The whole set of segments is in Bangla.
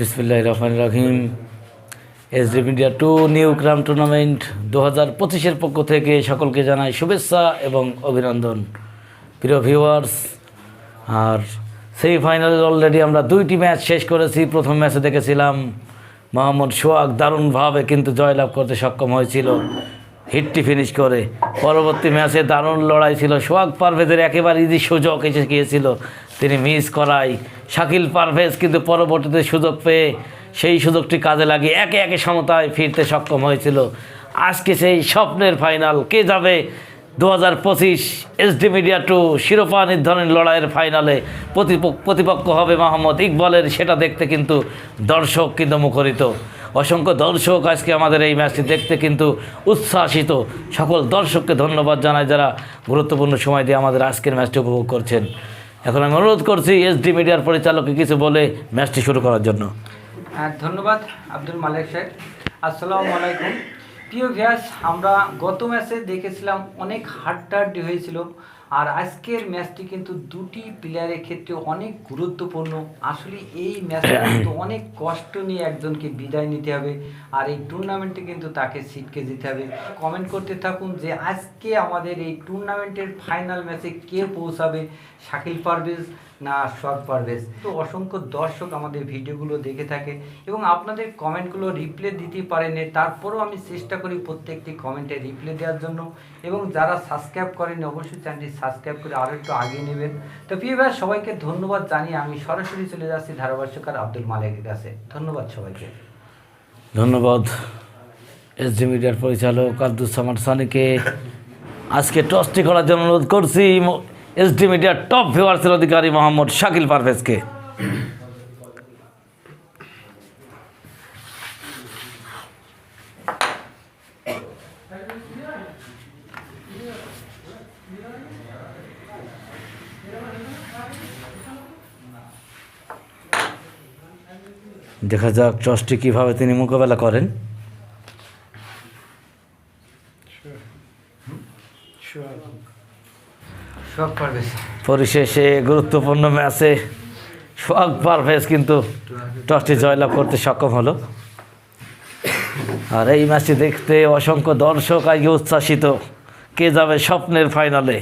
বিসমিল্লাহ রহমান রহিম। S SD media two new carrom tournament দু হাজার পঁচিশের পক্ষ থেকে সকলকে জানাই শুভেচ্ছা এবং অভিনন্দন। প্রিয় ভিউয়ার্স আর সেমিফাইনালে অলরেডি আমরা দুইটি ম্যাচ শেষ করেছি। প্রথম ম্যাচে দেখেছিলাম মোহাম্মদ সোহাগ দারুণভাবে কিন্তু জয়লাভ করতে সক্ষম হয়েছিল হিটটি ফিনিশ করে। পরবর্তী ম্যাচে দারুণ লড়াই ছিল। সোহাগ পারভেজের একেবারে ইজি সুযোগ এসে গিয়েছিল। তিনি মিস করায়। শাকিল পারভেজ কিন্তু পরবর্তীতে সুযোগ পেয়ে সেই সুযোগটি কাজে লাগিয়ে একে একে সমতায় ফিরতে সক্ষম হয়েছিল। আজকে সেই স্বপ্নের ফাইনাল কে যাবে? দু হাজার পঁচিশ এসডি মিডিয়া টু শিরোপা নির্ধারণ লড়াইয়ের ফাইনালে প্রতিপক্ষ হবে মোহাম্মদ ইকবালের, সেটা দেখতে কিন্তু দর্শক কিন্তু মুখরিত। অসংখ্য দর্শক আজকে আমাদের এই ম্যাচটি দেখতে কিন্তু উচ্ছ্বাসিত। সকল দর্শককে ধন্যবাদ জানাই যারা গুরুত্বপূর্ণ সময় দিয়ে আমাদের আজকের ম্যাচটি উপভোগ করছেন। এখন আমি অনুরোধ করছি এসডি মিডিয়ার পরিচালককে কিছু বলে ম্যাচটি শুরু করার জন্য। হ্যাঁ ধন্যবাদ আব্দুল মালিক সাহেব। আসসালামু আলাইকুম। প্রিয় ভিয়াস আমরা গত ম্যাচে দেখেছিলাম অনেক হাড্ডাহাড্ডি হয়েছিল। আর আজকের ম্যাচটি কিন্তু দুটি প্লেয়ারের ক্ষেত্রে অনেক গুরুত্বপূর্ণ। আসলে এই ম্যাচটা কিন্তু অনেক কষ্ট নিয়ে একজনকে বিদায় নিতে হবে আর এই টুর্নামেন্টে কিন্তু তাকে সিটকে দিতে হবে। কমেন্ট করতে থাকুন যে আজকে আমাদের এই টুর্নামেন্টের ফাইনাল ম্যাচে কে পৌঁছাবে? শাকিল পারভেজ না সোহাগ পারভেজ তো অসংখ্য দর্শক আমাদের ভিডিওগুলো দেখে থাকে এবং আপনাদের কমেন্টগুলো রিপ্লে দিতে পারেনি তারপরেও আমি চেষ্টা করি প্রত্যেকটি কমেন্টে রিপ্লে দেওয়ার জন্য এবং যারা সাবস্ক্রাইব করেনি অবশ্যই চ্যানেলটি সাবস্ক্রাইব করে আরও একটু আগিয়ে নেবেন। তো প্রিয় ভাই, সবাইকে ধন্যবাদ জানিয়ে আমি সরাসরি চলে যাচ্ছি ধারাভাষ্যকার আব্দুল মালিকের কাছে। ধন্যবাদ সবাইকে। ধন্যবাদ। এসডি মিডিয়ার পরিচালক আব্দুল সামাদ সানিকে আজকে টসটি করার জন্য অনুরোধ করছি। এসডি মিডিয়ার টপ ভিউয়ার্সের অধিকারী মোহাম্মদ শাকিল পারভেজকে। দেখা যাক টসটি কীভাবে তিনি মোকাবেলা করেন সোহাগ পারভেজ পরিশেষে গুরুত্বপূর্ণ ম্যাচে সোহাগ পারভেজ কিন্তু টসটি জয়লাভ করতে সক্ষম হলো। আর এই ম্যাচটি দেখতে অসংখ্য দর্শক আজকে উচ্ছ্বাসিত। কে যাবে স্বপ্নের ফাইনালে?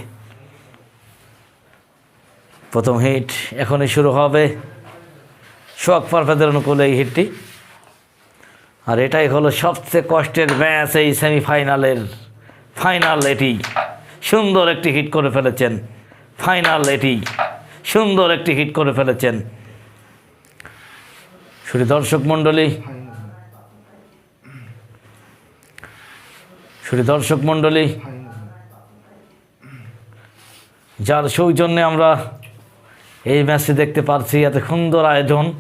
প্রথম হিট এখনই শুরু হবে। সোহাগ পারভেজের অনুকূলে এই হিটটি। আর এটাই হলো সবচেয়ে কষ্টের ম্যাচ এই সেমিফাইনালের। ফাইনাল এটি। সুন্দর একটি হিট করে ফেলেছেন। ফাইনাল এটি। সুন্দর একটি হিট করে ফেলেছেন। শুধু দর্শক মণ্ডলী। শুধু দর্শক মণ্ডলী। যার সৌজন্যে আমরা এই ম্যাচটি দেখতে পারছি, এত সুন্দর আয়োজন।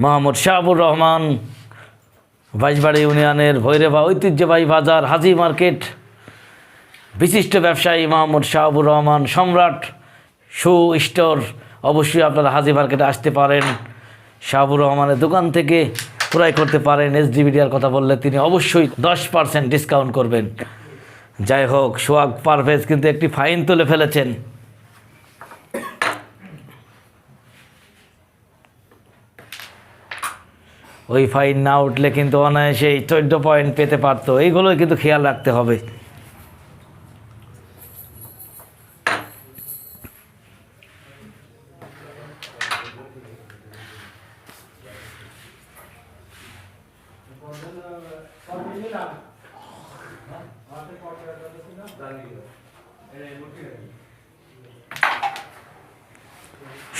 মোহাম্মদ শাহাবুর রহমান, বাইশবাড়ি ইউনিয়নের ভৈরবা ঐতিহ্যবাহী বাজার, হাজি মার্কেট। বিশিষ্ট ব্যবসায়ী মোহাম্মদ শাহাবুর রহমান, সম্রাট শু স্টোর অবশ্যই আপনারা হাজি মার্কেটে আসতে পারেন। শাহাবুর রহমানের দোকান থেকে ক্রয় করতে পারেন। এস এসডিবিডিআর কথা বললে তিনি অবশ্যই দশ পার্সেন্ট ডিসকাউন্ট করবেন। যাই হোক, সোহাগ পারভেজ কিন্তু একটি ফাইন তুলে ফেলেছেন। ওই ফাইন না উঠলে কিন্তু অনায়াসেই চোদ্দ পয়েন্ট পেতে পারতো। এইগুলোই কিন্তু খেয়াল রাখতে হবে।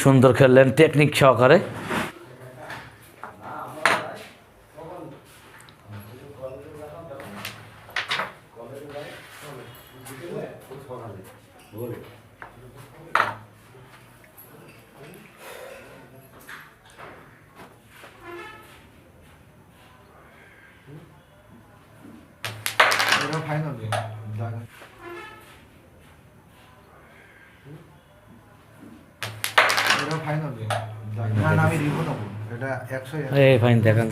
সুন্দর খেললেন টেকনিক সহকারে এটা ফাইনাল এটা ফাইনাল না না আমি রিপোর্ট নেব এটা একশো এই ফাইন দেখান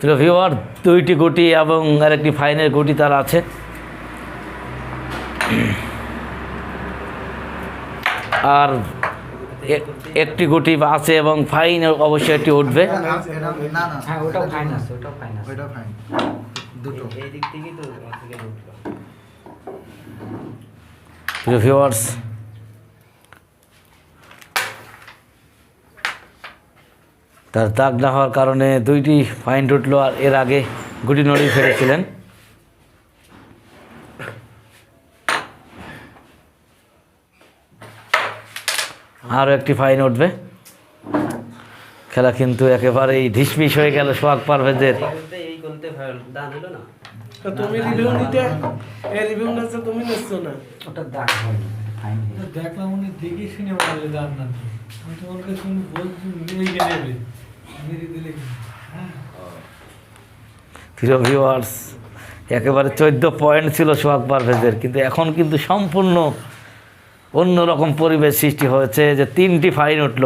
তো ভিওয়ার দুইটি গুটি এবং আরেকটি ফাইনের গুটি তার আছে। আর একটি গুটি আছে এবং ফাইন অবশ্যই একটি উঠবে। এটা- এটা- না না হ্যাঁ ওটাও ফাইন আছে ওটাও ফাইন আছে ওইটা ফাইন দুটো প্রিয় ভিউয়ার্স তার দাগ না হওয়ার কারণে দুইটি ফাইন উঠল আর এর আগে গুটি নড়ি ফেলেছিলেন। আরও একটি ফাইন উঠবে। খেলা কিন্তু একেবারেই ঢিসমিস হয়ে গেল সোহাগ পারভেজের। তো তুমি রিভিউ নিতে এই রিভিউ নিতে তুমি নিচ্ছ না। ওটা দাগ হয়নি ফাইন দেখলাম উনি দেখি সিনেমা দাম না আমি তোমার কাছে বলছি প্রিয় একেবারে চোদ্দ পয়েন্ট ছিল সোহাগ পারভেজের, কিন্তু এখন কিন্তু সম্পূর্ণ অন্যরকম পরিবেশ সৃষ্টি হয়েছে যে তিনটি ফাইন উঠল।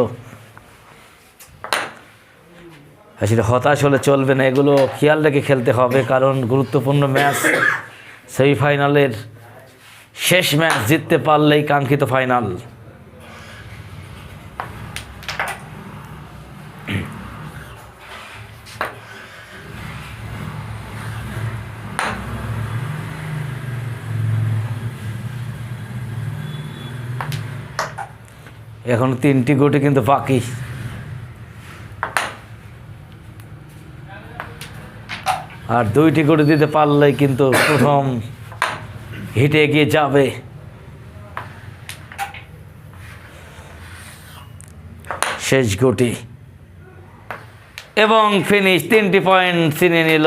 আসলে হতাশ হলে চলবে না, এগুলো খেয়াল রেখে খেলতে হবে, কারণ গুরুত্বপূর্ণ ম্যাচ সেমিফাইনালের শেষ ম্যাচ জিততে পারলেই কাঙ্ক্ষিত ফাইনাল এখন তিনটি গুটি কিন্তু বাকি। আর দুইটি গুটি দিতে পারলেই কিন্তু প্রথম হিটে এগিয়ে যাবে। শেষ গুটি। এবং ফিনিশ তিনটি পয়েন্ট চিনে নিল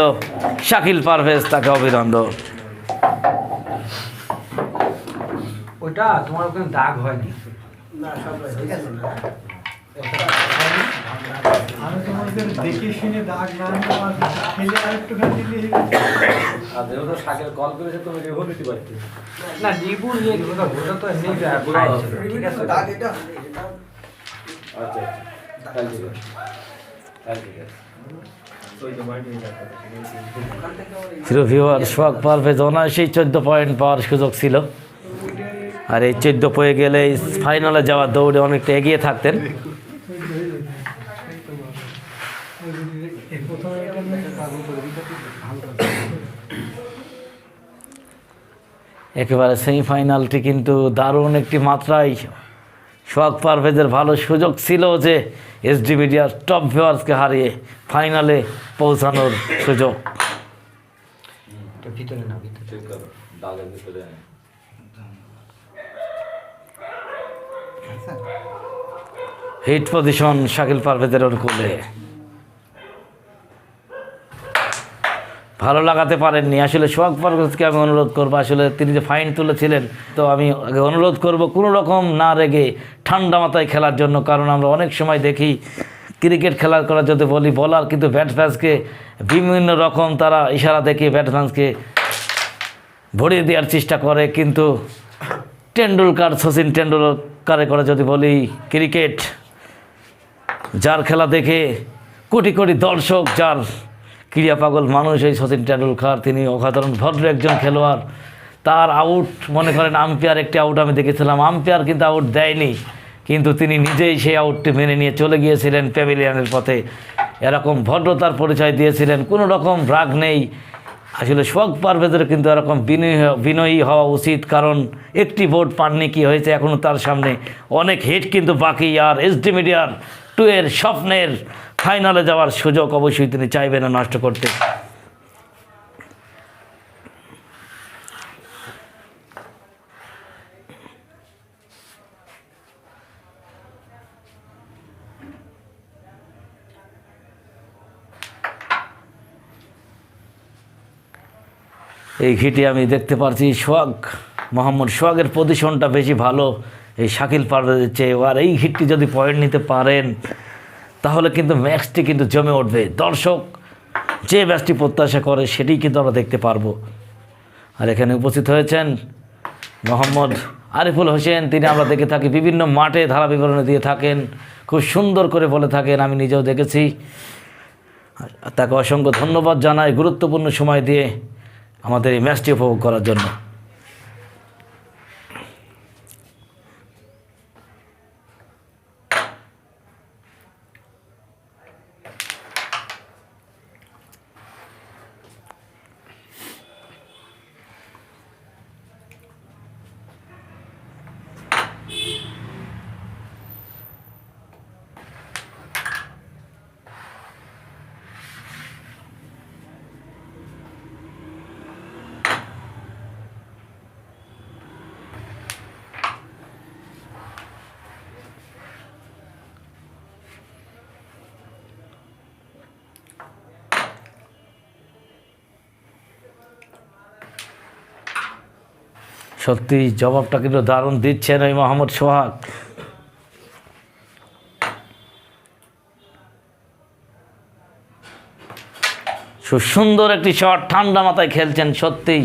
শাকিল পারভেজ, তাকে অভিনন্দন। ওটা তোমার ওখানে দাগ হয়নি। আমি তোমাকে দেখে শুনে দাগ না নেওয়া খেলে আরেকটুখানি দিলে না রিবু নিয়ে ওটা ওটা তো এমনি ঠিক আছে। দাগ এটা প্রিয় ভিউয়ার সোহাগ পারভেজ অনায়াসেই চোদ্দ পয়েন্ট পাওয়ার সুযোগ ছিল। আর এই চোদ্দ পয়ে গেলে ফাইনালে যাওয়ার দৌড়ে অনেকটা এগিয়ে থাকতেন। একেবারে সেমিফাইনালটি কিন্তু দারুণ একটি মাত্রায় সোহাগ পারভেজের ভালো সুযোগ ছিল যে এসডি মিডিয়ার টপ ভিউয়ার্সকে হারিয়ে ফাইনালে পৌঁছানোর সুযোগ। ভিতরে না ভিতরে। হিট পজিশন শাকিল পারভেজের অনুকূলে। ভালো লাগাতে পারেননি। আসলে সোহাগ পারভেজকে আমি অনুরোধ করব, আসলে তিনি যে ফাইন তুলেছিলেন, তো আমি আগে অনুরোধ করব কোনো রকম না রেগে ঠান্ডা মাথায় খেলার জন্য, কারণ আমরা অনেক সময় দেখি ক্রিকেট খেলার করার যদি বলি, বলার কিন্তু ব্যাটসম্যানকে বিভিন্ন রকম তারা ইশারা দেখে ব্যাটসম্যানকে ভরিয়ে দেওয়ার চেষ্টা করে, কিন্তু টেন্ডুলকার, সচিন টেন্ডুলকারের করে যদি বলি, ক্রিকেট যার খেলা দেখে কোটি কোটি দর্শক, যার ক্রীড়া পাগল মানুষ, এই সচিন টেন্ডুলকার তিনি অসাধারণ, ভদ্র একজন খেলোয়াড়। তার আউট মনে করেন আম্পায়ার একটি আউট আমি দেখেছিলাম। আম্পায়ার কিন্তু আউট দেয়নি, কিন্তু তিনি নিজেই সেই আউটটি মেনে নিয়ে চলে গিয়েছিলেন প্যাভিলিয়নের পথে। এরকম ভদ্রতার পরিচয় দিয়েছিলেন, কোনো রকম রাগ নেই। আসলে শোক পারভেজের কিন্তু এরকম বিনয়ী বিনয়ী হওয়া উচিত, কারণ একটি ভোট পাননি, কি হয়েছে এখনও তার সামনে? অনেক হিট কিন্তু বাকি, আর এসডি মিডিয়ার টু এর স্বপ্নের ফাইনালে যাওয়ার সুযোগ অবশ্যই তিনি চাইবেন না নষ্ট করতে। এই হিটে আমি দেখতে পারছি সোহাগ, মোহাম্মদ সোহাগের পজিশনটা বেশি ভালো। এই শাকিল পারভেজের চেয়ে আর এই হিটটি যদি পয়েন্ট নিতে পারেন, তাহলে কিন্তু ম্যাচটি কিন্তু জমে উঠবে। দর্শক, যে ম্যাচটি প্রত্যাশা করে সেটি কিন্তু আমরা দেখতে পারব। আর এখানে উপস্থিত হয়েছেন মোহাম্মদ আরিফুল হোসেন। তিনি আমরা দেখে থাকি, বিভিন্ন মাঠে ধারা বিবরণী দিয়ে থাকেন, খুব সুন্দর করে বলে থাকেন, আমি নিজেও দেখেছি। তাকে অসংখ্য ধন্যবাদ জানাই, গুরুত্বপূর্ণ সময় দিয়ে আমাদের এই ম্যাচটি উপভোগ করার জন্য। সত্যি জবাবটা কিন্তু দারুণ দিচ্ছেন ওই মোহাম্মদ সোহাগ। সুন্দর একটি শট, ঠান্ডা মাথায় খেলছেন সত্যিই।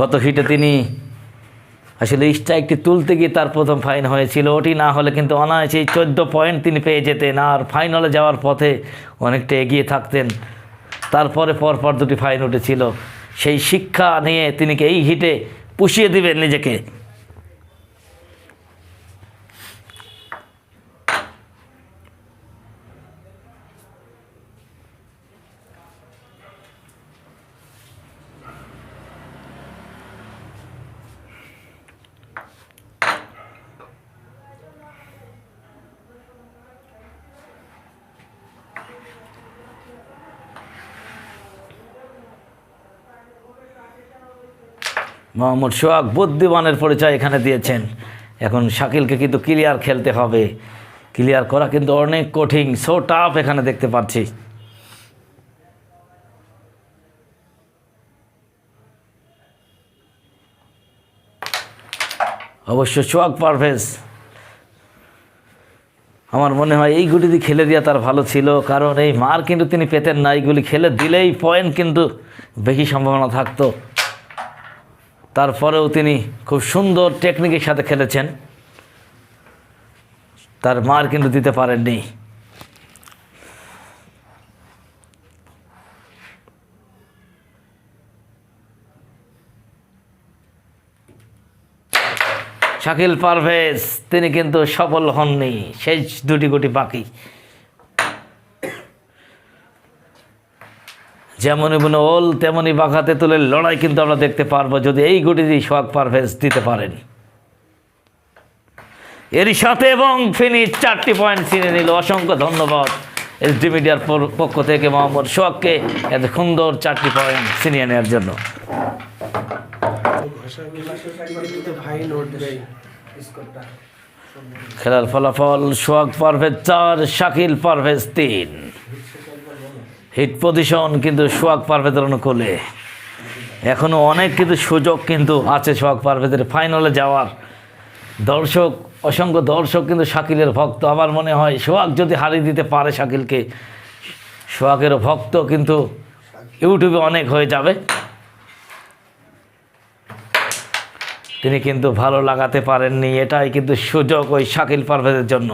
গত হিটে তিনি আসলে স্ট্রাইকটি তুলতে গিয়ে তার প্রথম ফাইন হয়েছিল। ওটি না হলে কিন্তু অনায়াসেই চোদ্দ পয়েন্ট তিনি পেয়ে যেতেন আর ফাইনালে যাওয়ার পথে অনেকটা এগিয়ে থাকতেন। তারপরে পরপর দুটি ফাইন উঠেছিল। সেই শিক্ষা নিয়ে তিনিকে এই হিটে পুষিয়ে দিবেন নিজেকে। মোহাম্মদ সোহাগ বুদ্ধিমানের পরিচয় এখানে দিয়েছেন। এখন শাকিলকে কিন্তু ক্লিয়ার খেলতে হবে। ক্লিয়ার করা কিন্তু অনেক কঠিন। সো টাফ এখানে দেখতে পাচ্ছি। অবশ্য সোহাগ পারভেজ, আমার মনে হয় এই গুলি খেলে দেওয়া তার ভালো ছিল। কারণ এই মার কিন্তু তিনি পেতেন না। এইগুলি খেলে দিলেই পয়েন্ট কিন্তু বেশি সম্ভাবনা থাকতো। তারপরেও তিনি খুব সুন্দর টেকনিকের সাথে খেলেছেন। তার মার কিন্তু দিতে পারেননি। শাকিল পারভেজ, তিনি কিন্তু সফল হননি। শেষ দুটি গুটি বাকি। যেমনই মনে ওল তেমনই বাঘাতে তুলে লড়াই কিন্তু আমরা দেখতে পারব, যদি এই গুটি দিয়ে সোহাগ পারভেজ দিতে পারেন। এরই সাথে এবং ফিনিশ চারটি পয়েন্ট ছিনে নিল। অসংখ্য ধন্যবাদ এসডি মিডিয়ার পক্ষ থেকে মোহাম্মদ সোহাগকে এত সুন্দর চারটি পয়েন্ট ছিনিয়ে নেওয়ার জন্য। খেলার ফলাফল সোহাগ পারভেজ চার, শাকিল পারভেজ তিন। হিট পজিশন কিন্তু সোহাগ পারভেজের অনুকূলে। এখনও অনেক কিন্তু সুযোগ কিন্তু আছে সোহাগ পারভেজের ফাইনালে যাওয়ার। দর্শক, অসংখ্য দর্শক কিন্তু শাকিলের ভক্ত। আমার মনে হয় সোহাগ যদি হারিয়ে দিতে পারে শাকিলকে সোহাগেরও ভক্ত কিন্তু ইউটিউবে অনেক হয়ে যাবে। তিনি কিন্তু ভালো লাগাতে পারেননি, এটাই কিন্তু সুযোগ ওই শাকিল পারভেজের জন্য।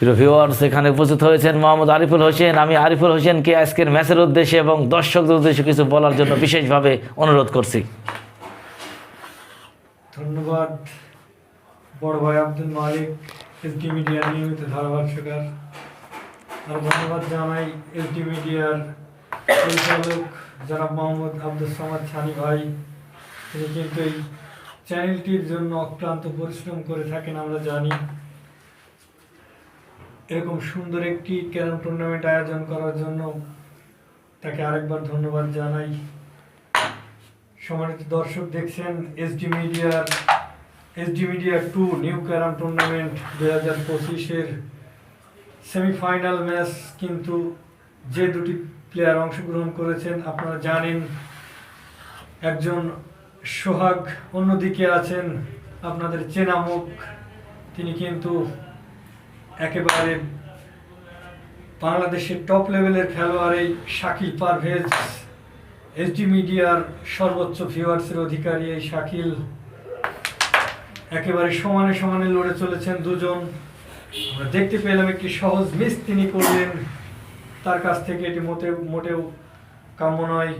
প্রিয় ভিউয়ার্স এখানে উপস্থিত হয়েছেন মোহাম্মদ আরিফুল হোসেন। আমি আরিফুল হোসেনকে আজকের ম্যাচের উদ্দেশ্যে এবং দর্শকদের উদ্দেশ্যে কিছু বলার জন্য বিশেষভাবে অনুরোধ করছি। ধন্যবাদ, বড় ভাই আব্দুল মালিক এসডি মিডিয়ার নিয়মিত ধারাভাষ্যকার আর ধন্যবাদ জানাই এসডি মিডিয়ার পরিচালক জনাব মোহাম্মদ আব্দুল সামাদ ছানি ভাই। তিনি কিন্তু এই চ্যানেলটির জন্য অক্লান্ত পরিশ্রম করে থাকেন, আমরা জানি। এরকম সুন্দর একটি ক্যারাম টুর্নামেন্ট আয়োজন করার জন্য তাকে আরেকবার ধন্যবাদ জানাই। সম্মানিত দর্শক দেখছেন এসডি মিডিয়ার SD media two new carrom tournament দু হাজার পঁচিশের সেমিফাইনাল ম্যাচ কিন্তু যে দুটি প্লেয়ার অংশগ্রহণ করেছেন, আপনারা জানেন একজন সোহাগ, অন্যদিকে আছেন আপনাদের চেনা মুখ তিনি কিন্তু একেবারে বাংলাদেশের টপ লেভেলের খেলোয়াড় শাকিল পারভেজ এসডি মিডিয়ার সর্বোচ্চ ভিউয়ার্সের অধিকারী এই শাকিল। একেবারে সমানে সমানে লড়ে চলেছেন দুজন। আমরা দেখতে পেলাম একটি সহজ মিস তিনি করলেন। তার কাছ থেকে এটি মোটে, মোটেও কাম্য নয়।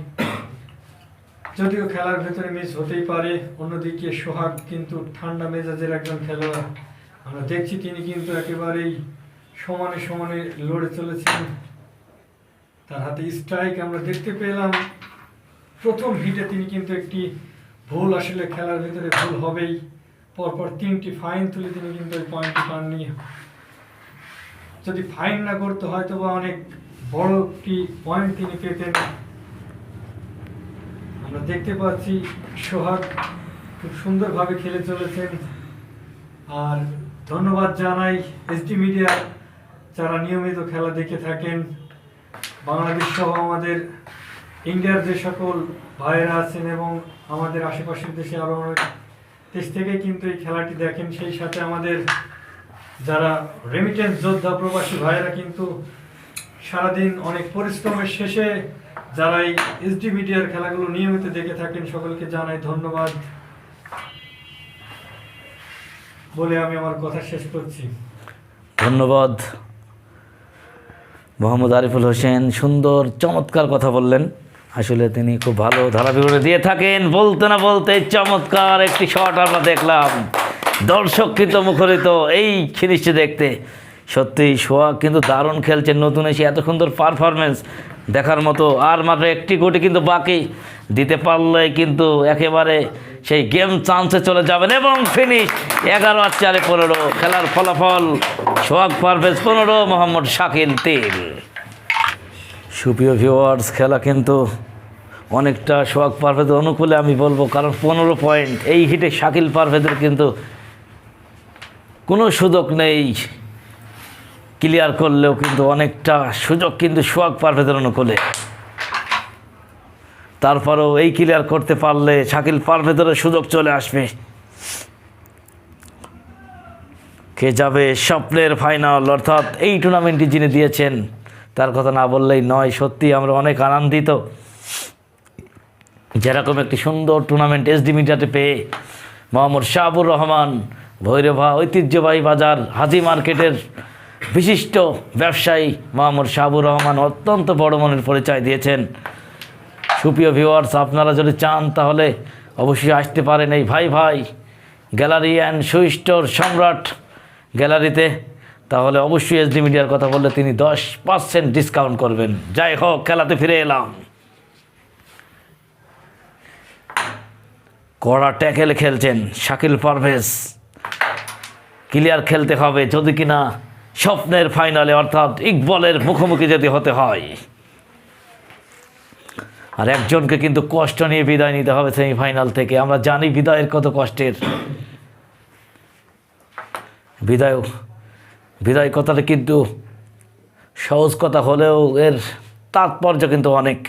যদিও খেলার ভেতরে মিস হতেই পারে, অন্যদিকে সোহাগ কিন্তু ঠান্ডা মেজাজের একজন খেলোয়াড়। আমরা দেখছি তিনি কিন্তু একেবারেই সমানে সমানে লড়ে চলেছেন। তার হাতে স্ট্রাইক আমরা দেখতে পেলাম। প্রথম হিটে তিনি কিন্তু একটি ভুল আসলে খেলার ভিতরে ভুল হবেই। পরপর তিনটি ফাইন তুলে তিনি কিন্তু ওই পয়েন্টটি পাননি। যদি ফাইন না করতে হয়তো বা অনেক বড় একটি পয়েন্ট তিনি পেতেন। আমরা দেখতে পাচ্ছি সোহাগ খুব সুন্দরভাবে খেলে চলেছেন। আর ধন্যবাদ জানাই এসডি মিডিয়া যারা নিয়মিত খেলা দেখে থাকেন। বাংলাদেশ সহ আমাদের ইন্ডিয়ার যে সকল ভাইয়েরা আছেন এবং আমাদের আশেপাশের দেশে আরও অনেক দেশ থেকে কিন্তু এই খেলাটি দেখেন, সেই সাথে আমাদের যারা রেমিটেন্স যোদ্ধা প্রবাসী ভাইয়েরা কিন্তু সারাদিন অনেক পরিশ্রমের শেষে যারা এই এসডি মিডিয়ার খেলাগুলো নিয়মিত দেখে থাকেন, সকলকে জানাই ধন্যবাদ। বলে আমি আমার কথা শেষ করছি। ধন্যবাদ। মোহাম্মদ আরিফুল হোসেন, সুন্দর, চমৎকার কথা বললেন। আসলে তিনি খুব ভালো ধারাবিবরণী দিয়ে থাকেন। বলতে না বলতে চমৎকার একটি শট আমরা দেখলাম। দর্শককৃত, মুখরিত, এই জিনিসটি দেখতে। সত্যি সোহাগ কিন্তু দারুণ খেলছেন নতুন এসে এত সুন্দর পারফরমেন্স দেখার মতো। আর মাত্র একটি কোটি কিন্তু বাকি। দিতে পারলে কিন্তু একেবারে সেই গেম চান্সে চলে যাবেন এবং ফিনিশ এগারো আর চারে পনেরো। খেলার ফলাফল, সোহাগ পারভেজ পনেরো, মোহাম্মদ শাকিল তিল সুপ্রিয় ভিউয়ার্স খেলা কিন্তু অনেকটা সোহাগ পারভেদের অনুকূলে আমি বলব, কারণ পনেরো পয়েন্ট এই হিটে শাকিল পারভেদের কিন্তু কোনো সুযোগ নেই। ক্লিয়ার করলেও কিন্তু অনেকটা সুযোগ কিন্তু সোহাগ পারভেদের অনুকূলে। তারপরেও এই ক্লিয়ার করতে পারলে শাকিল পারভেদেরও সুযোগ চলে আসবে। কে যাবে স্বপ্নের ফাইনাল অর্থাৎ এই টুর্নামেন্টটি যিনি দিয়েছেন, তার কথা না বললেই নয়, সত্যি আমরা অনেক আনন্দিত। যেরকম একটি সুন্দর টুর্নামেন্ট এসডি মিডিয়াতে পেয়ে মোহাম্মদ শাহাবুর রহমান, ভৈরভা ঐতিহ্যবাহী বাজার, হাজি মার্কেটের বিশিষ্ট ব্যবসায়ী মোহাম্মদ শাহাবুর রহমান অত্যন্ত বড় মনের পরিচয় দিয়েছেন। সুপ্রিয় ভিউয়ার্স আপনারা যদি চান তাহলে অবশ্যই আসতে পারেন এই ভাই ভাই গ্যালারি অ্যান্ড সুইস্টোর সম্রাট গ্যালারিতে। তাহলে অবশ্যই এসডি মিডিয়ার কথা বললে তিনি দশ পার্সেন্ট ডিসকাউন্ট করবেন। যাই হোক, খেলাতে ফিরে এলাম। কড়া ট্যাকেল খেলছেন শাকিল পারভেজ। ক্লিয়ার খেলতে হবে, যদি কিনা স্বপ্নের ফাইনালে অর্থাৎ ইকবলের মুখোমুখি যদি হতে হয়। আর একজনকে কিন্তু কষ্ট নিয়ে বিদায় নিতে হবে সেমিফাইনাল থেকে। আমরা জানি বিদায়ের কত কষ্টের। বিদায় বিদায় কথাটা কিন্তু সহজ কথা হলেও এর তাৎপর্য কিন্তু অনেক।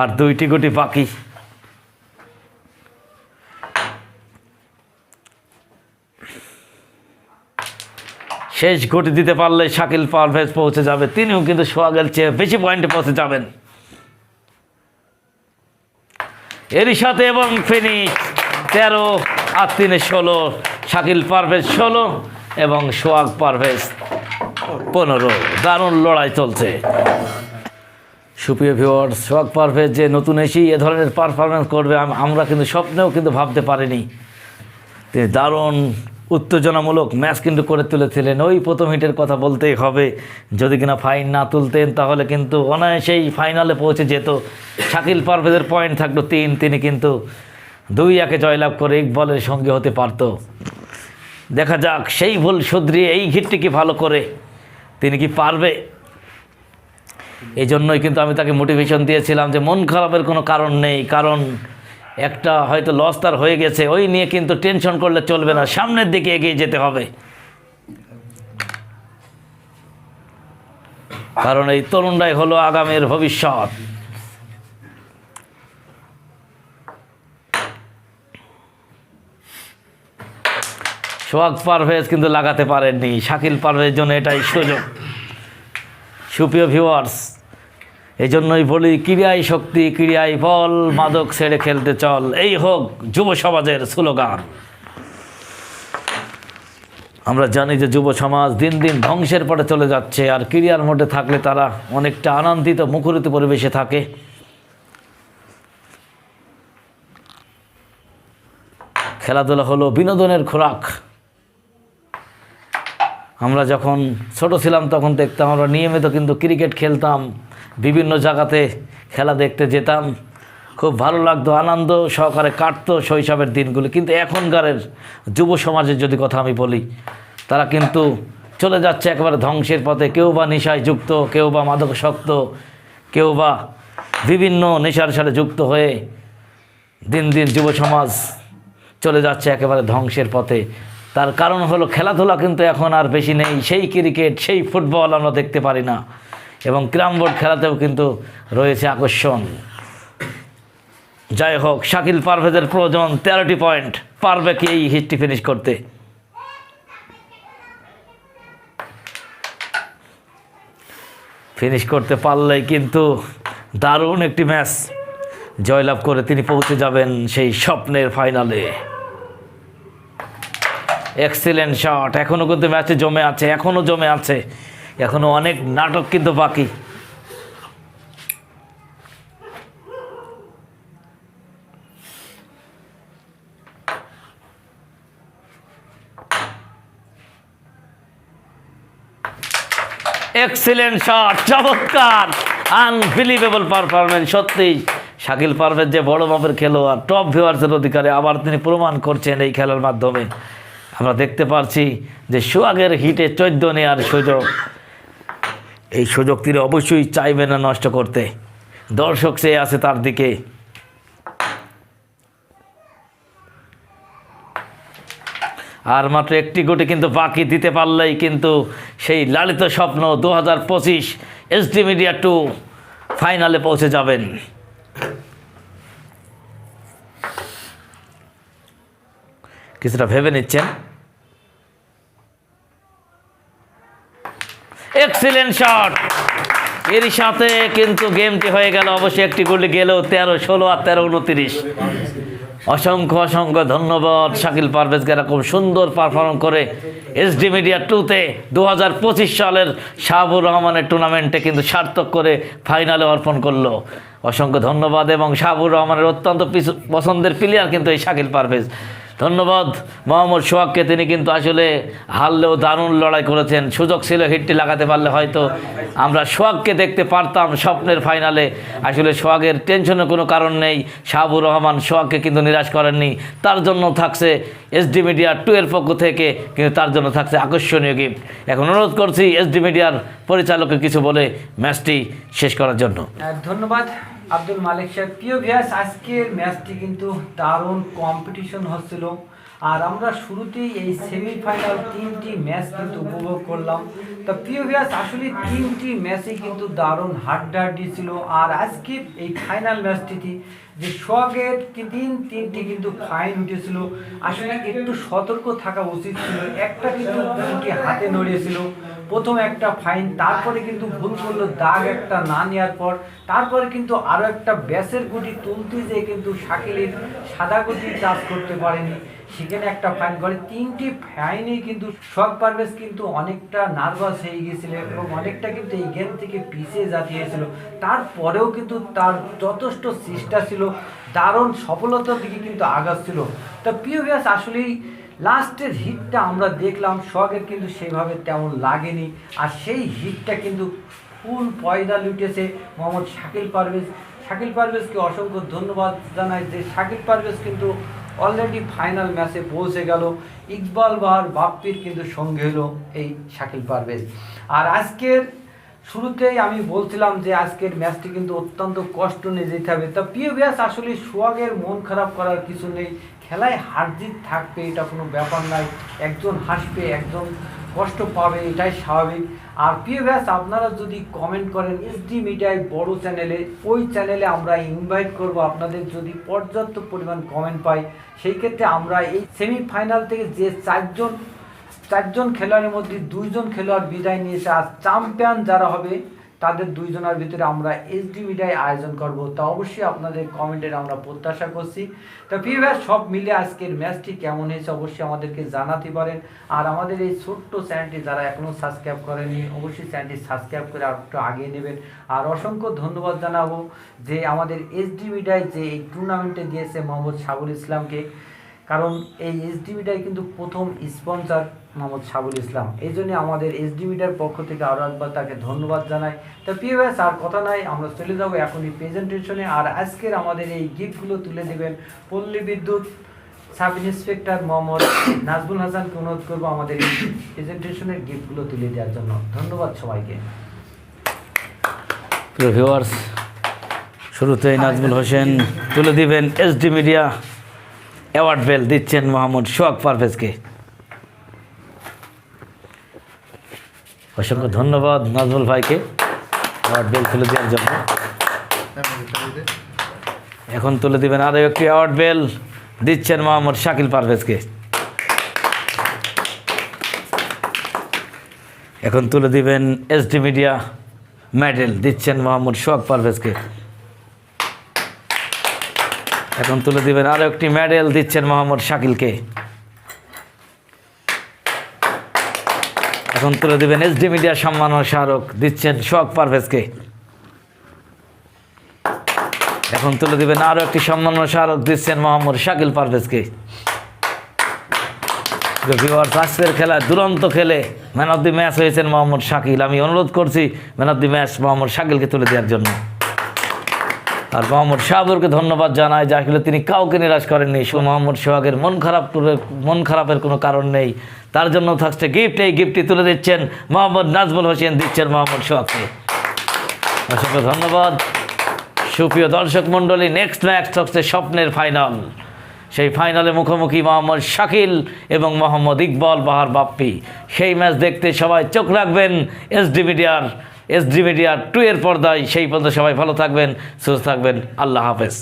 আর দুইটি গুটি বাকি। শেষ ঘটি দিতে পারলে শাকিল পারভেজ পৌঁছে যাবে। তিনিও কিন্তু সোহাগের চেয়ে বেশি পয়েন্টে পৌঁছে যাবেন। এরই সাথে এবং ফিনিশ তেরো, আর তিনে ষোলো, শাকিল পারভেজ ষোলো এবং সোহাগ পারভেজ পনেরো। দারুণ লড়াই চলছে। সুপ্রিয় ভিওয়ার সোহাগ পারভেজ যে নতুন এসেই এ ধরনের পারফরমেন্স করবে আমরা কিন্তু স্বপ্নেও কিন্তু ভাবতে পারিনি। তিনি দারুণ উত্তেজনামূলক ম্যাচ কিন্তু করে তুলেছিলেন। ওই প্রথম হিটের কথা বলতেই হবে। যদি কিনা ফাইন না তুলতেন, তাহলে কিন্তু অনায়াসেই ফাইনালে পৌঁছে যেত। শাকিল পারভেজের পয়েন্ট থাকল তিন। তিনি কিন্তু দুই একে জয়লাভ করে ইকবলের সঙ্গে হতে পারত। দেখা যাক, সেই ভুল শুধরিয়ে এই হিটটি কি ভালো করে তিনি কি পারবে? এই জন্যই কিন্তু আমি তাকে মোটিভেশন দিয়েছিলাম যে মন খারাপের কোনো কারণ নেই। কারণ একটা হয়তো লস তার হয়ে গেছে, ওই নিয়ে কিন্তু টেনশন করলে চলবে না, সামনের দিকে এগিয়ে যেতে হবে। কারণ এই তরুণরাই হলো আগামের ভবিষ্যৎ। সোহাগ পারভেজ কিন্তু লাগাতে পারেননি, শাকিল পারভেজের জন্য এটাই সুযোগ। সুপ্রিয় ভিউয়ার্স এই জন্যই বলি, ক্রীড়াই শক্তি, ক্রীড়াই বল, মাদক ছেড়ে খেলতে চল। এই হোক যুব সমাজের স্লোগান। আমরা জানি যে যুব সমাজ দিন দিন ধ্বংসের পরে চলে যাচ্ছে, আর ক্রীড়ার মধ্যে থাকলে তারা অনেকটা আনন্দিত, মুখরিত পরিবেশে থাকে। খেলাধুলা হলো বিনোদনের খোরাক। আমরা যখন ছোট ছিলাম তখন দেখতাম আমরা নিয়মিত কিন্তু ক্রিকেট খেলতাম। বিভিন্ন জায়গাতে খেলা দেখতে যেতাম। খুব ভালো লাগতো, আনন্দ সহকারে কাটতো শৈশবের দিনগুলি। কিন্তু এখনকারের যুব সমাজের যদি কথা আমি বলি, তারা কিন্তু চলে যাচ্ছে একেবারে ধ্বংসের পথে। কেউ বা নেশায় যুক্ত, কেউ বা মাদকাসক্ত, কেউ বা বিভিন্ন নেশার সাথে যুক্ত হয়ে দিন দিন যুব সমাজ চলে যাচ্ছে একেবারে ধ্বংসের পথে। তার কারণ হলো খেলাধুলা কিন্তু এখন আর বেশি নেই। সেই ক্রিকেট, সেই ফুটবল আমরা দেখতে পারি না। এবং ক্রাম বোর্ড খেলাতেও কিন্তু রয়েছে আকর্ষণ। যাই হোক, শাকিল পারভেজের প্রয়োজন তেরোটি পয়েন্ট। পারবে কি এই হিটটি ফিনিশ করতে। ফিনিশ করতে পারলেই কিন্তু দারুণ একটি ম্যাচ জয়লাভ করে তিনি পৌঁছে যাবেন সেই স্বপ্নের ফাইনালে এক্সিলেন্ট শট এখনও কিন্তু ম্যাচে জমে আছে এখনও জমে আছে। এখনও অনেক নাটক কিন্তু বাকি। এক্সিলেন্ট শট চমৎকার আনবিলিভেবল পারফরমেন্স সত্যিই শাকিল পারভেজ যে বড় মাপের খেলোয়াড় টপ ভিউয়ার্সের অধিকারে আবার তিনি প্রমাণ করছেন এই খেলার মাধ্যমে। আমরা দেখতে পারছি যে সোয়াগের হিটে চোদ্দ নেওয়ার সুযোগ। এই সুযোগ তিনি অবশ্যই চাইবে না নষ্ট করতে। দর্শক চেয়ে আছে তার দিকে। আর মাত্র একটি গুটি কিন্তু বাকি দিতে পারলেই কিন্তু সেই লালিত স্বপ্ন দু হাজার পঁচিশ এস এসডি মিডিয়া টু ফাইনালে পৌঁছে যাবেন। কিছুটা ভেবে নিচ্ছেন। এক্সিলেন্ট শট এরই সাথে কিন্তু গেমটি হয়ে গেল, অবশ্যই একটি গুলি গেলেও তেরো, ষোলো আর তেরো উনত্রিশ। অসংখ্য অসংখ্য ধন্যবাদ শাকিল পারভেজকে এরকম সুন্দর পারফর্ম করে এসডি মিডিয়া টুতে দু হাজার পঁচিশ সালের শাহাবুর রহমানের টুর্নামেন্টে কিন্তু সার্থক করে ফাইনালে অর্পণ করল। অসংখ্য ধন্যবাদ এবং শাহাবুর রহমানের অত্যন্ত পিছ- পছন্দের প্লেয়ার কিন্তু এই শাকিল পারভেজ। ধন্যবাদ। মোহাম্মদ সোহাগকে তিনি কিন্তু আসলে হারলেও দারুণ লড়াই করেছেন। সুযোগ ছিল, হিটটি লাগাতে পারলে হয়তো আমরা সোহাগকে দেখতে পারতাম স্বপ্নের ফাইনালে। আসলে সোহাগের টেনশনের কোনো কারণ নেই। শাহাবুর রহমান সোহাগকে কিন্তু নিরাশ করেননি। তার জন্য থাকছে এসডি মিডিয়া টু পক্ষ থেকে কিন্তু তার জন্য থাকছে আকর্ষণীয় গিফট এখন অনুরোধ করছি এসডি মিডিয়ার পরিচালককে কিছু বলে ম্যাচটি শেষ করার জন্য। ধন্যবাদ আব্দুল মালিক সাহেব প্রিয় ভিয়াস আজকের ম্যাচটি কিন্তু দারুণ কম্পিটিশন হচ্ছিল। আর আমরা শুরুতেই এই সেমিফাইনাল তিনটি ম্যাচ কিন্তু উপভোগ করলাম। তা প্রিয় ভিয়াস আসলে তিনটি ম্যাচই কিন্তু দারুণ হাড্ডাহাড্ডি ছিল। আর আজকে এই ফাইনাল ম্যাচটিতে যে শখের তিন তিনটি কিন্তু ফাইন উঠেছিল। আসলে একটু সতর্ক থাকা উচিত ছিল। একটা কিন্তু গুটি হাতে নড়িয়েছিল। প্রথম একটা ফাইন তারপরে কিন্তু ভুল করল দাগ একটা না নেওয়ার পর। তারপরে কিন্তু আরও একটা ব্যাসের গুটি তুলতে যেয়ে কিন্তু শাকিলের সাদা গুটি চাষ করতে পারেনি। সেখানে একটা ফাইন করে তিনটি ফাইনেই কিন্তু শখ পারভেজ কিন্তু অনেকটা নার্ভাস হয়ে গিয়েছিল এবং অনেকটা কিন্তু এই গেম থেকে পিছিয়ে যাচ্ছিল তারপরেও কিন্তু তার যথেষ্ট চেষ্টা ছিল, দারুণ সফলতার দিকে কিন্তু আগাচ্ছিল। তা প্রিয় আসলেই লাস্টের হিটটা আমরা দেখলাম সোহাগের কিন্তু সেভাবে তেমন লাগেনি। আর সেই হিটটা কিন্তু ফুল পয়দা লুটেছে মোহাম্মদ শাকিল পারভেজ। শাকিল পারভেজকে অসংখ্য ধন্যবাদ জানাই যে শাকিল পারভেজ কিন্তু অলরেডি ফাইনাল ম্যাচে পৌঁছে গেল। ইকবাল বাহার বাপ্পির কিন্তু সঙ্গে হলো এই শাকিল পারভেজ। আর আজকের শুরুতেই আমি বলছিলাম যে আজকের ম্যাচটি কিন্তু অত্যন্ত কষ্ট নিয়ে যেতে হবে। তা প্রিয় ব্যাস, আসলে সোহাগের মন খারাপ করার কিছু নেই। খেলায় হারজিত থাকবে এটা কোনো ব্যাপার নাই একজন হাসবে, একজন কষ্ট পাবে, এটাই স্বাভাবিক। আর প্রিয় ব্যাস আপনারা যদি কমেন্ট করেন এসডি মিডিয়ায় বড় চ্যানেলে ওই চ্যানেলে আমরা ইনভাইট করব। আপনাদের যদি পর্যাপ্ত পরিমাণ কমেন্ট পাই, সেই ক্ষেত্রে আমরা এই সেমিফাইনাল থেকে যে চারজন চারজন খেলোয়াড়ের মধ্যে দুইজন খেলোয়াড় বিদায় নিয়েছে, আর চ্যাম্পিয়ন যারা হবে তাদের দুইজনের ভিতরে আমরা এসডি মিডিয়ায় আয়োজন করব। তা অবশ্যই আপনাদের কমেন্টের আমরা প্রত্যাশা করছি। তা প্রিয় সব মিলে আজকের ম্যাচটি কেমন হয়েছে অবশ্যই আমাদেরকে জানাতে পারেন। আর আমাদের এই ছোট্ট চ্যানেলটি যারা এখনও সাবস্ক্রাইব করেনি অবশ্যই চ্যানেলটি সাবস্ক্রাইব করে আর একটু আগিয়ে নেবেন। আর অসংখ্য ধন্যবাদ জানাব যে আমাদের এসডি মিডিয়ায় যে এই টুর্নামেন্টে দিয়েছে মোহাম্মদ সাবুল ইসলামকে। কারণ এই এসডিবিটাই কিন্তু প্রথম স্পন্সর মোহাম্মদ সাবুল ইসলাম। এই জন্য আমাদের এসডিবিটার পক্ষ থেকে আরও একবার তাকে ধন্যবাদ জানাই। তো পিওএস আর কথা নাই, আমরা চলে যাব এখনই প্রেজেন্টেশনে আর আজকের আমাদের এই গিফটগুলো তুলে দেবেন পল্লী বিদ্যুৎ সাব ইন্সপেক্টর মোহাম্মদ নাজবুল হাসানকে অনুরোধ করব আমাদের এই প্রেজেন্টেশনের গিফটগুলো তুলে দেওয়ার জন্য। ধন্যবাদ সবাইকে। ভিউয়ার্স শুরুতেই নাজমুল হোসেন তুলে দিবেন এসডি মিডিয়া অ্যাওয়ার্ড বেল দিচ্ছেন মোহাম্মদ সোহাগ পারভেজকে। অসংখ্য ধন্যবাদ নাজমুল ভাইকে অ্যাওয়ার্ড বেল তুলে দেওয়ার জন্য। এখন তুলে দিবেন আরও একটি অ্যাওয়ার্ড বেল দিচ্ছেন মোহাম্মদ শাকিল পারভেজকে। এখন তুলে দিবেন এসডি মিডিয়া মেডেল দিচ্ছেন মোহাম্মদ সোহাগ পারভেজকে। এখন তুলে দিবেন আরও একটি মেডেল দিচ্ছেন মোহাম্মদ শাকিলকে। এখন তুলে দিবেন এসডি মিডিয়া সম্মান স্মারক দিচ্ছেন শোক পারভেজকে। এখন তুলে দেবেন আরও একটি সম্মান স্মারক দিচ্ছেন মোহাম্মদ শাকিল পারভেজকে। আজকের খেলায় দুরন্ত খেলে ম্যান অফ দি ম্যাচ হয়েছেন মোহাম্মদ শাকিল। আমি অনুরোধ করছি man of the match Mohammad শাকিলকে তুলে দেওয়ার জন্য। আর মোহাম্মদ শাহাবুরকে ধন্যবাদ জানায় যা আসলে তিনি কাউকে নিরাশ করেননি। শুধু মোহাম্মদ সোহাগের মন খারাপ মন খারাপের কোনো কারণ নেই। তার জন্য থাকছে গিফট এই গিফটটি তুলে দিচ্ছেন মোহাম্মদ নাজমুল হোসেন, দিচ্ছেন মোহাম্মদ সোহাগকে। অসংখ্য ধন্যবাদ। সুপ্রিয় দর্শক মণ্ডলী নেক্সট ম্যাচ থাকছে স্বপ্নের ফাইনাল সেই ফাইনালে মুখোমুখি মোহাম্মদ শাকিল এবং মোহাম্মদ ইকবাল, বাহার বাপ্পি। সেই ম্যাচ দেখতে সবাই চোখ রাখবেন এসডি মিডিয়ার এসডি মিডিয়া টু এর পর্দায় সেই পর্যন্ত সবাই ভালো থাকবেন সুস্থ থাকবেন। আল্লাহ হাফেজ।